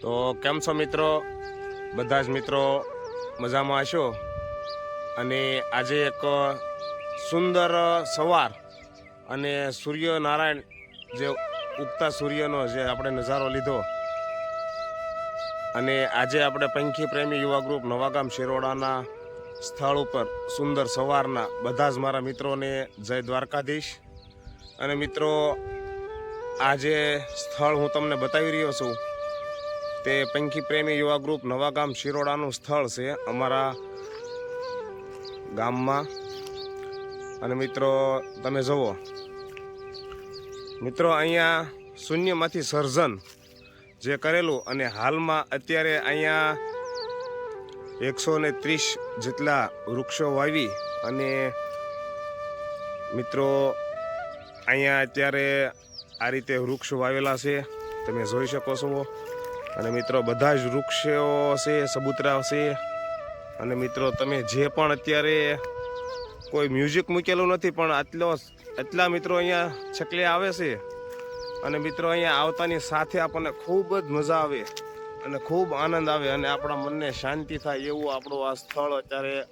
તો કેમ છો મિત્રો? બધા જ મિત્રો મજામાં હશો? અને આજે એક સુંદર સવાર અને સૂર્યનારાયણ જે ઉગતા સૂર્યનો જે આપણે નજારો લીધો. અને આજે આપણે પંખી પ્રેમી યુવા ગ્રુપ નવાગામ શિરોડાના સ્થળ ઉપર સુંદર સવારના બધા જ મારા મિત્રોને જય દ્વારકાધીશ. અને મિત્રો, આ જે સ્થળ હું તમને બતાવી રહ્યો છું તે પંખી પ્રેમી યુવા ગ્રુપ નવાગામ શિરોડાનું સ્થળ છે અમારા ગામમાં. અને મિત્રો, તમે જુઓ. મિત્રો, અહીંયા શૂન્યમાંથી સર્જન જે કરેલું અને હાલમાં અત્યારે અહીંયા એકસો ને ત્રીસ જેટલા વૃક્ષો વાવી અને મિત્રો, અહીંયા અત્યારે આ રીતે વૃક્ષ વાવેલા છે. તમે જોઈ શકો છો. અને મિત્રો, બધા જ વૃક્ષો છે સબૂતરા છે અને મિત્રો, તમે જે પણ અત્યારે કોઈ મ્યુઝિક મૂકેલું નથી, પણ આટલો એટલા મિત્રો અહીંયા છકલે આવે છે. અને મિત્રો, અહીંયા આવતાની સાથે આપણને ખૂબ જ મજા આવે અને ખૂબ આનંદ આવે અને આપણા મનને શાંતિ થાય એવું આપણું આ સ્થળ અત્યારે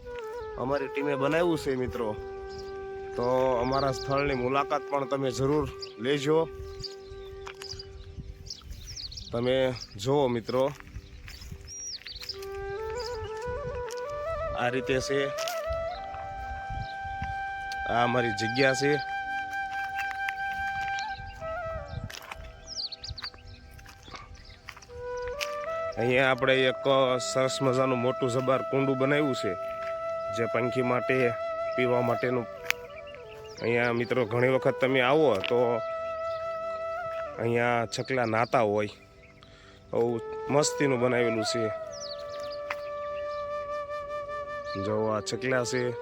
અમારી ટીમે બનાવ્યું છે, મિત્રો. તો અમારા સ્થળની મુલાકાત પણ તમે જરૂર લેજો. તમે જુઓ મિત્રો. આ રીતે છે. આ અમારી જગ્યા છે. અહીંયા આપણે એક સરસ મજાનું મોટું જબાર કુંડું બનાવ્યું છે, જે પંખી માટે, પીવા માટેનું. અહીંયા મિત્રો ઘણી વખત તમે આવો તો અહીંયા છકલા નાતા હોય. બહુ મસ્તીનું બનાવેલું છે. જો આ ચકલા છે.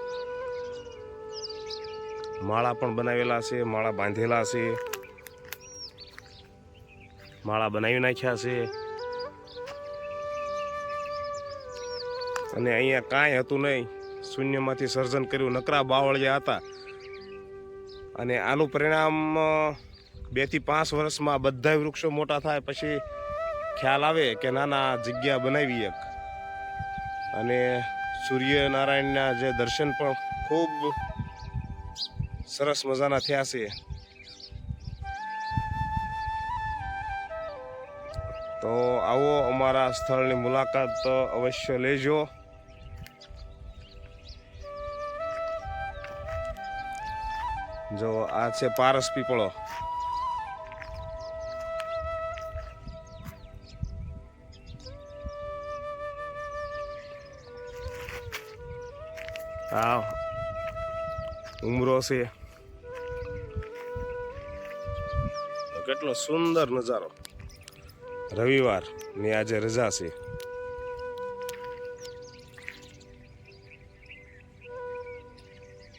માળા પણ બનાવેલા છે, માળા બાંધેલા છે. માળા બનાવી નાખ્યા છે. અને અહીંયા કાંઈ હતું નહીં. શૂન્યમાંથી સર્જન કર્યું. નકરા બાવળિયા હતા. અને આનું પરિણામ બેથી પાંચ વર્ષમાં બધા વૃક્ષો મોટા થાય. પછી ખ્યાલ આવે કે નાના જગ્યા બનાવી એક. અને સૂર્યનારાયણના જે દર્શન પણ ખૂબ સરસ મજાના થયા છે. તો આવો અમારા સ્થળની મુલાકાત અવશ્ય લેજો. જો આ છે પારસ પીપળો. આ ઉમરો છે કેટલો સુંદર નજારો. રવિવાર. ની આજે રજા છે.